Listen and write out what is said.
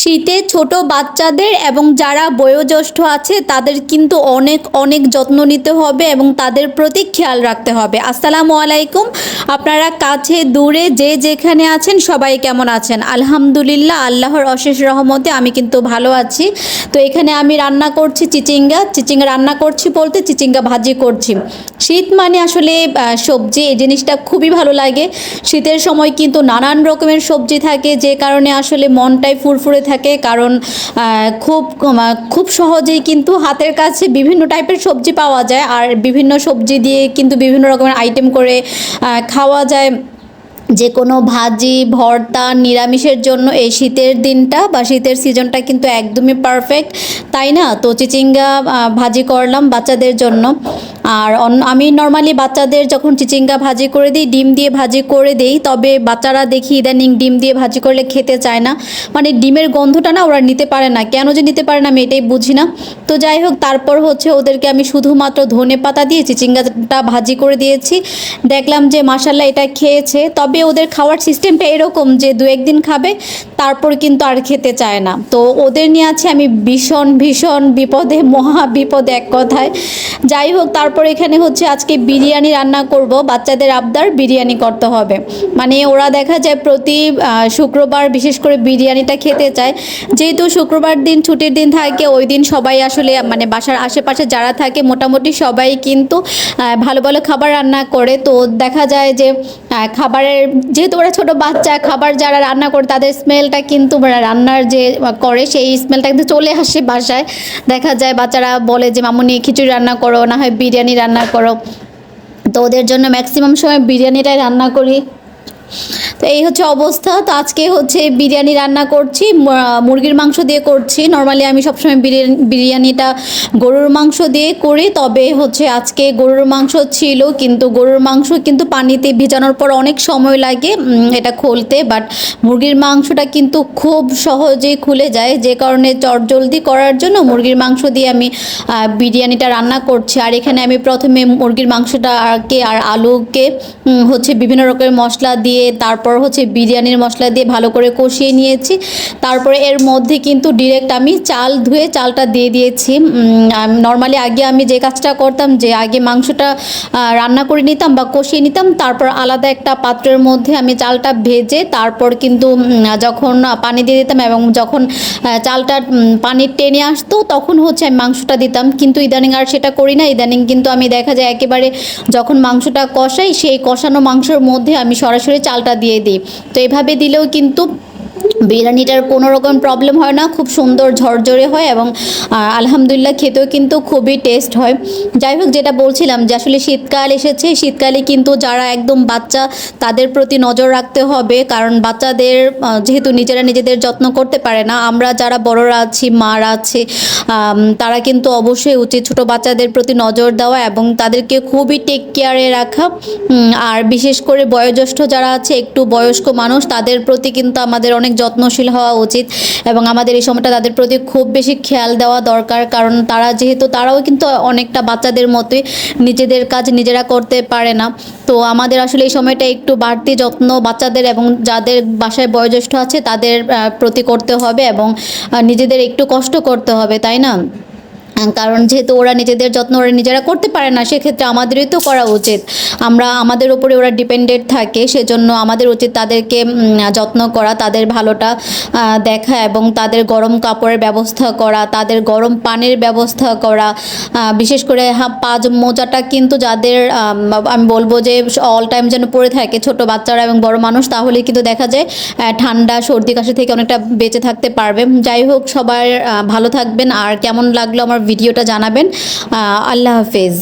শীতে ছোট বাচ্চাদের এবং যারা বয়োজ্যেষ্ঠ আছে, তাদের কিন্তু অনেক অনেক যত্ন নিতে হবে এবং তাদের প্রতি খেয়াল রাখতে হবে। আসসালামু আলাইকুম। আপনারা কাছে, দূরে, যে যেখানে আছেন, সবাই কেমন আছেন? আলহামদুলিল্লাহ, আল্লাহর অশেষ রহমতে আমি কিন্তু ভালো আছি। তো এখানে আমি রান্না করছি চিচিঙ্গা। চিচিঙ্গা রান্না করছি বলতে চিচিঙ্গা ভাজি করছি। শীত মানে আসলে সবজি, এই জিনিসটা খুবই ভালো লাগে। শীতের সময় কিন্তু নানান রকমের সবজি থাকে, যে কারণে আসলে মনটাই ফুরফুরে থাকে কারণ খুব খুব সহজেই কিন্তু হাতের কাছে বিভিন্ন টাইপের সবজি পাওয়া যায়। আর বিভিন্ন সবজি দিয়ে কিন্তু বিভিন্ন রকমের আইটেম করে খাওয়া যায়। যে কোনো ভাজি, ভর্তা, নিরামিষের জন্য এই শীতের দিনটা বা শীতের সিজনটা কিন্তু একদমই পারফেক্ট তাই না? তো চিচিঙ্গা ভাজি করলাম বাচ্চাদের জন্য। আর আমি নর্মালি বাচ্চাদের যখন চিচিঙ্গা ভাজি করে দিই, ডিম দিয়ে ভাজি করে দিই, তবে বাচ্চারা দেখি ইদানিং ডিম দিয়ে ভাজি করলে খেতে চায় না। মানে ডিমের গন্ধটা না ওরা নিতে পারে না। কেন যে নিতে পারে না আমি এটাই বুঝি না। তো যাই হোক, তারপর হচ্ছে ওদেরকে আমি শুধুমাত্র ধনে পাতা দিয়ে চিচিঙ্গাটা ভাজি করে দিয়েছি। দেখলাম যে মাসাল্লাহ এটা খেয়েছে। তবে ওদের খাওয়ার সিস্টেমটা এরকম যে দু একদিন খাবে, তারপর কিন্তু আর খেতে চায় না। তো ওদের নিয়ে আছে আমি ভীষণ ভীষণ বিপদে, মহা বিপদে এক কথায়। যাই হোক, তারপর এখানে হচ্ছে আজকে বিরিয়ানি রান্না করব, বাচ্চাদের আবদার বিরিয়ানি করতে হবে। মানে ওরা দেখা যায় প্রতি শুক্রবার বিশেষ করে বিরিয়ানিটা খেতে চায়। যেহেতু শুক্রবার দিন ছুটির দিন থাকে, ওই দিন সবাই আসলে মানে বাসার আশেপাশে যারা থাকে, মোটামুটি সবাই কিন্তু ভালো ভালো খাবার রান্না করে। তো দেখা যায় যে খাবারের, যেহেতু ওরা ছোট বাচ্চা, খাবার যারা রান্না করে, তাদের স্মেলটা কিন্তু রান্নার যে করে, সেই স্মেলটা কিন্তু চলে আসে বাসায়। দেখা যায় বাচ্চারা বলে যে, মামুনি, খিচুড়ি রান্না করো, না হয় বিরিয়ানি রান্না করো। তো ওদের জন্য ম্যাক্সিমাম সময় বিরিয়ানিটাই রান্না করি। তো এই হচ্ছে অবস্থা। তো আজকে হচ্ছে বিরিয়ানি রান্না করছি মুরগির মাংস দিয়ে করছি। নর্মালি আমি সবসময় বিরিয়ানি, বিরিয়ানিটা গরুর মাংস দিয়ে করি, তবে হচ্ছে আজকে গরুর মাংস ছিল, কিন্তু গরুর মাংস কিন্তু পানিতে ভিজানোর পর অনেক সময় লাগে এটা খুলতে। বাট মুরগির মাংসটা কিন্তু খুব সহজেই খুলে যায়, যে কারণে চটজলদি করার জন্য মুরগির মাংস দিয়ে আমি বিরিয়ানিটা রান্না করছি। আর এখানে আমি প্রথমে মুরগির মাংসটাকে আর আলুকে হচ্ছে বিভিন্ন রকমের মশলা দিয়ে, তারপর হচ্ছে বিরিয়ানির মশলা দিয়ে ভালো করে কষিয়ে নিয়েছি। তারপরে এর মধ্যে কিন্তু ডিরেক্ট আমি চাল ধুয়ে চালটা দিয়ে দিয়েছি। নর্মালি আগে আমি যে কাজটা করতাম, যে আগে মাংসটা রান্না করে নিতাম বা কষিয়ে নিতাম, তারপর আলাদা একটা পাত্রের মধ্যে আমি চালটা ভেজে তারপর কিন্তু যখন পানি দিয়ে দিতাম এবং যখন চালটা পানি টেনে আসতো, তখন হচ্ছে আমি মাংসটা দিতাম। কিন্তু ইদানিং আর সেটা করি না। ইদানিং কিন্তু আমি দেখা যায় একেবারে যখন মাংসটা কষাই, সেই কষানো মাংসের মধ্যে আমি সরাসরি চালটা দিয়ে দিই। তো এভাবে দিলেও কিন্তু বিরিয়ানিটার কোনো রকম প্রবলেম হয় না, খুব সুন্দর ঝরঝরে হয় এবং আলহামদুলিল্লাহ খেতেও কিন্তু খুবই টেস্ট হয়। যাই হোক, যেটা বলছিলাম যে আসলে শীতকাল এসেছে, শীতকালে কিন্তু যারা একদম বাচ্চা, তাদের প্রতি নজর রাখতে হবে। কারণ বাচ্চাদের যেহেতু নিজেরা নিজেদের যত্ন করতে পারে না, আমরা যারা বড়রা আছি, মারা আছে তারা কিন্তু অবশ্যই উচিত ছোট বাচ্চাদের প্রতি নজর দেওয়া এবং তাদেরকে খুবই টেক কেয়ারে রাখা। আর বিশেষ করে বয়োজ্যেষ্ঠ যারা আছে, একটু বয়স্ক মানুষ, তাদের প্রতি কিন্তু আমাদের অনেক যত্নশীল হওয়া উচিত এবং আমাদের এই সময়টা তাদের প্রতি খুব বেশি খেয়াল দেওয়া দরকার। কারণ তারা যেহেতু, তারাও কিন্তু অনেকটা বাচ্চাদের মতোই নিজেদের কাজ নিজেরা করতে পারে না। তো আমাদের আসলে এই সময়টা একটু বাড়তি যত্ন বাচ্চাদের এবং যাদের বাসায় বয়োজ্যেষ্ঠ আছে তাদের প্রতি করতে হবে এবং নিজেদের একটু কষ্ট করতে হবে, তাই না? কারণ যেহেতু ওরা নিজেদের যত্ন ওরা নিজেরা করতে পারে না, সেক্ষেত্রে আমাদেরই তো করা উচিত। আমরা, আমাদের উপরে ওরা ডিপেন্ডেন্ট থাকে, সেজন্য আমাদের উচিত তাদেরকে যত্ন করা, তাদের ভালোটা দেখা এবং তাদের গরম কাপড়ের ব্যবস্থা করা, তাদের গরম পানির ব্যবস্থা করা বিশেষ করে হ্যাঁ পাঁচ মোজাটা কিন্তু যাদের, আমি বলব যে অল টাইম যেন পরে থাকে ছোট বাচ্চারা এবং বড় মানুষ তাহলে কিন্তু দেখা যায় ঠান্ডা, সর্দি, কাশি থেকে অনেকটা বেঁচে থাকতে পারবে। যাই হোক, সবার ভালো থাকবেন। আর কেমন লাগল আমার ভিডিওটা জানাবেন। আল্লাহ হাফেজ।